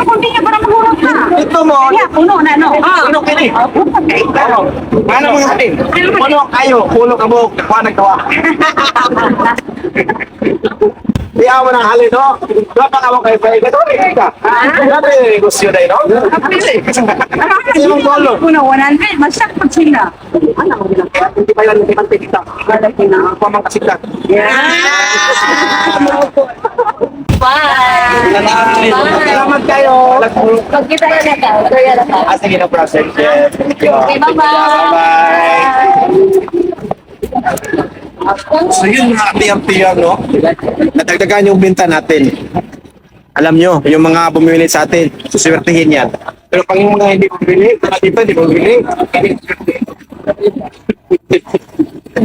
Kundi niya para mahulog ka. Ito mo. Kaya, puno na, no? Ah, Puno kini. Oo. Ano mga kapatid? Puno kayo. Puno ka mo. Kuha nagkawa. Iya mo ng halin, no? Wala pa ka mo kay Fay. Ito rin ka. Grabe yung negosyo na yun, no? Yung tolo. Puno, 100. Masakot sila. Ano mo nila? Hindi pa yan, hindi pa kita. Wala kina. Pamang kasita. Bye. Salamat kayo. Pag kita na na ka, kaya na ka. Ah, sige. Okay, bye-bye. Bye-bye. So yun mga tiyang-tiyang, no? Nadagdagan yung benta natin. Alam nyo, yung mga bumili sa atin, suswertihin yan. Pero pag yung mga hindi bumili, mga dito hindi bumili.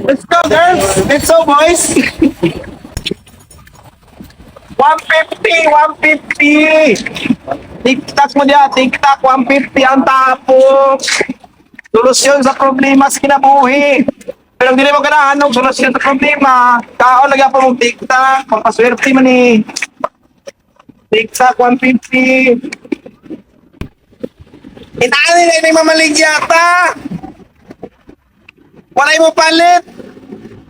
Let's go, girls! Let's go, boys! 150! 150! Tik-tak mo diyan, tik-tak, 150 ang tapos! Solusyon sa problema sa kinabuhi. Pero hindi mo ganahan ng solusyon sa problema. Kaon lagi po mong tiktak, pampaswerte man eh. Tiktak 150. Inaan nila yung mamalig yata. Walay mo palit.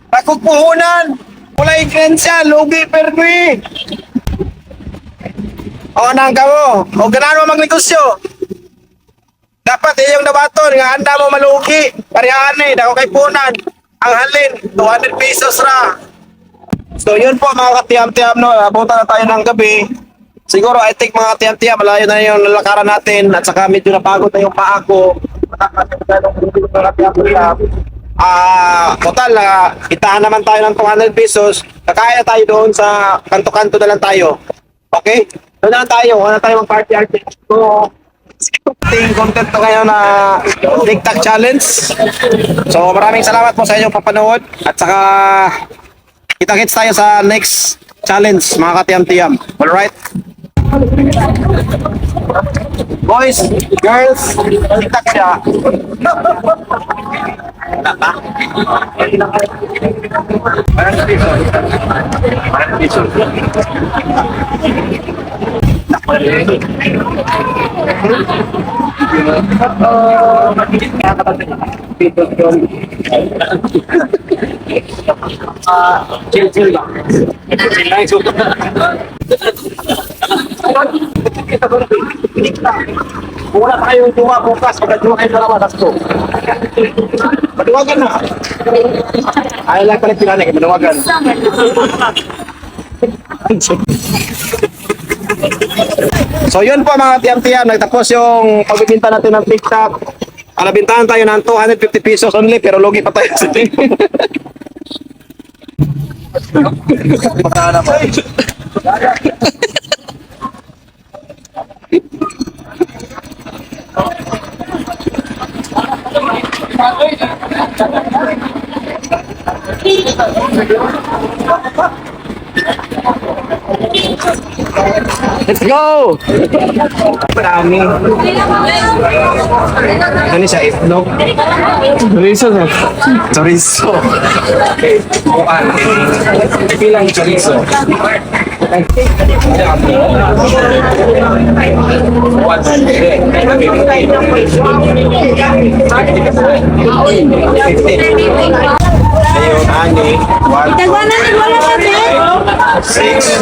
Pagkukuhunan. Walay grensya, lugi permi. O nang ka mo. O ganahan mo magnegosyo. Dapat iyong dabaton nga handa mo malugi. Parihaan eh, dako kay punan. Ang halin, 200 pesos ra. So yun po mga katiyam-tiyam no, abutan na tayo ng gabi. Siguro I think mga katiyam-tiyam, malayo na yung lalakaran natin at saka medyo napagod na yung paa ko. Ah, total na itahan naman tayo ng 200 pesos. Kakaya tayo doon sa kanto-kanto na lang tayo. Okay? Doon na tayo, wala tayo mag party art. So, Ting content to ngayon na TikTok challenge. So maraming salamat po sa inyong papanood at saka kita-kits tayo sa next challenge mga katiyam-tiyam. Alright? Boys, girls, TikTok siya. Ba? Parang piso. Parang piso. Chill, chill lang. Chill lang, so. Kung wala pa kayong tuwa bukas, magkaduwa kayo sa labas ko. Maduwagan na. Ayaw lang pala pinanik, maduwagan. So yun po mga tiyam-tiyam, nagtapos yung pagbibinta natin ng TikTok. Alabintahan tayo ng 250 pesos only pero logi pa tayo sa Magkana pa. Let's go! Marami. Ano siya? Itlog? Chorizo na. Chorizo. Okay. Bukan. Bilang chorizo. Ayun, ani. One, Tagwanan ni wala pa six.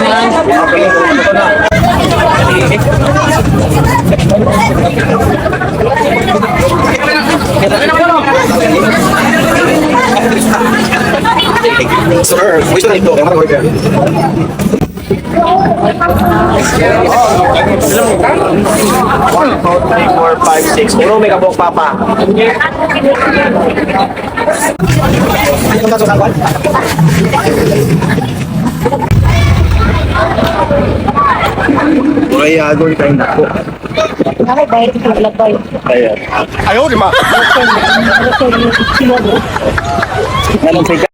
Sir, gusto na ito. Ang mga order. One, two, three, four, five, six. Puro may papa. Ano kwan? Ay, agoy tayo na po. Ay, bayad ko naglagay. Ayan. Ayaw, di ma. Alam sa